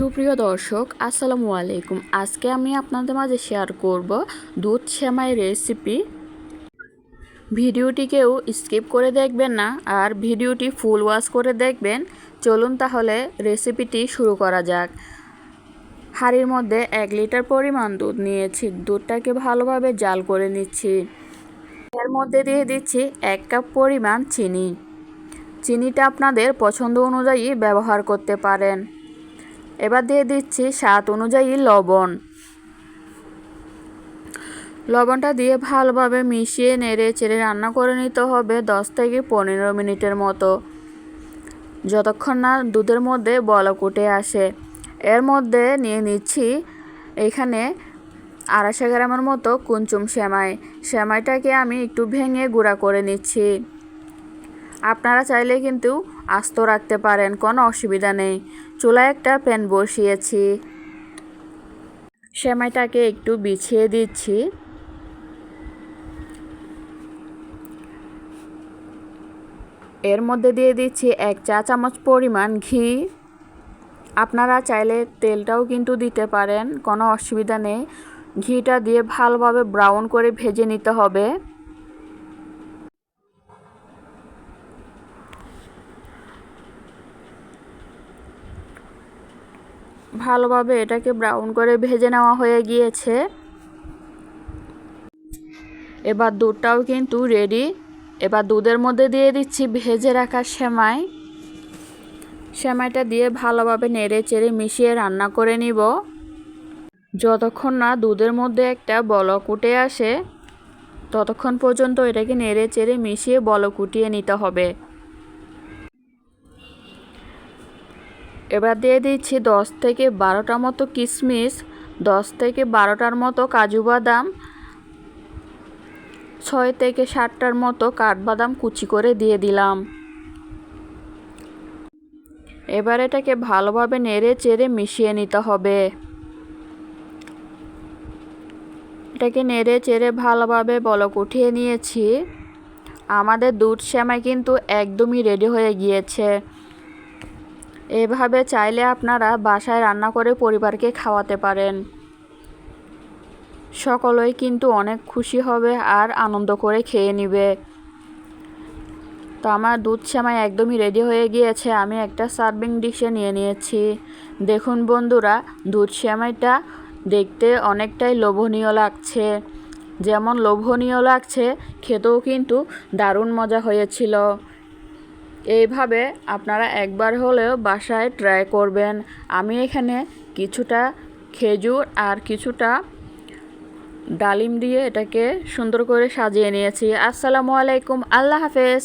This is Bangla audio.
সুপ্রিয় দর্শক, আসসালামু আলাইকুম। আজকে আমি আপনাদের মাঝে শেয়ার করব দুধ সেমাই রেসিপি ভিডিওটিকেও স্কিপ করে দেখবেন না, আর ভিডিওটি ফুল ওয়াশ করে দেখবেন। চলুন তাহলে রেসিপিটি শুরু করা যাক। হাঁড়ির মধ্যে এক লিটার পরিমাণ দুধ নিয়েছি। দুধটাকে ভালোভাবে জাল করে নিচ্ছি। এর মধ্যে দিয়ে দিচ্ছি এক কাপ পরিমাণ চিনি। চিনিটা আপনাদের পছন্দ অনুযায়ী ব্যবহার করতে পারেন। এবার দিয়ে দিচ্ছি স্বাদ অনুযায়ী লবণ। লবণটা দিয়ে ভালোভাবে মিশিয়ে নেড়ে চেড়ে রান্না করে নিতে হবে দশ থেকে পনেরো মিনিটের মতো। যতক্ষণ না দুধের মধ্যে বলক উঠে আসে। এর মধ্যে নিয়ে নিচ্ছি এখানে আড়াইশো গ্রামের মতো কুঞ্চুম সেমাই। সেমাইটাকে আমি একটু ভেঙে গুঁড়া করে নিচ্ছি। আপনারা চাইলে কিন্তু আস্ত রাখতে পারেন, কোনো অসুবিধা নেই। চুলায় একটা প্যান বসিয়েছি। সেমাইটাকে একটু বিছিয়ে দিচ্ছি। এর মধ্যে দিয়ে দিচ্ছি এক চা চামচ পরিমাণ ঘি। আপনারা চাইলে তেলটাও কিন্তু দিতে পারেন, কোনো অসুবিধা নেই। ঘিটা দিয়ে ভালোভাবে ব্রাউন করে ভেজে নিতে হবে। ভালোভাবে এটাকে ব্রাউন করে ভেজে নেওয়া হয়ে গিয়েছে। এবার দুধটাও কিন্তু রেডি এবার দুধের মধ্যে দিয়ে দিচ্ছি ভেজে রাখা সেমাই। সেমাইটা দিয়ে ভালোভাবে নেড়ে চেড়ে মিশিয়ে রান্না করে নিব। যতক্ষণ না দুধের মধ্যে একটা বলক উঠে আসে, ততক্ষণ পর্যন্ত এটাকে নেড়ে চেড়ে মিশিয়ে বলক উঠিয়ে নিতে হবে। এবার দিয়ে দিচ্ছি দশ থেকে বারোটা মতো কিশমিশ, দশ থেকে বারোটার মতো কাজু বাদাম, ছয় থেকে ষাটটার মতো কাঠবাদাম কুচি করে দিয়ে দিলাম। এবার এটাকে ভালোভাবে নেড়ে চেড়ে মিশিয়ে নিতে হবে। এটাকে নেড়ে চেড়ে ভালোভাবে বলক উঠিয়ে নিয়েছি। আমাদের দুধ শ্যামাই কিন্তু একদমই রেডি হয়ে গিয়েছে। এভাবে চাইলে আপনারা বাসায় রান্না করে পরিবারকে খাওয়াতে পারেন। সকলেই কিন্তু অনেক খুশি হবে আর আনন্দ করে খেয়ে নিবে। তো আমার দুধ সেমাই একদমই রেডি হয়ে গিয়েছে, আমি একটা সার্ভিং ডিশে নিয়ে নিয়েছি। দেখুন বন্ধুরা, দুধ সেমাইটা দেখতে অনেকটাই লোভনীয় লাগছে। যেমন লোভনীয় লাগছে, খেতেও কিন্তু দারুণ মজা হয়েছিল। এইভাবে আপনারা একবার হলেও বাসায় ট্রাই করবেন। আমি এখানে কিছুটা খেজুর আর কিছুটা ডালিম দিয়ে এটাকে সুন্দর করে সাজিয়ে নিয়েছি। আসসালামু আলাইকুম, আল্লাহ হাফেজ।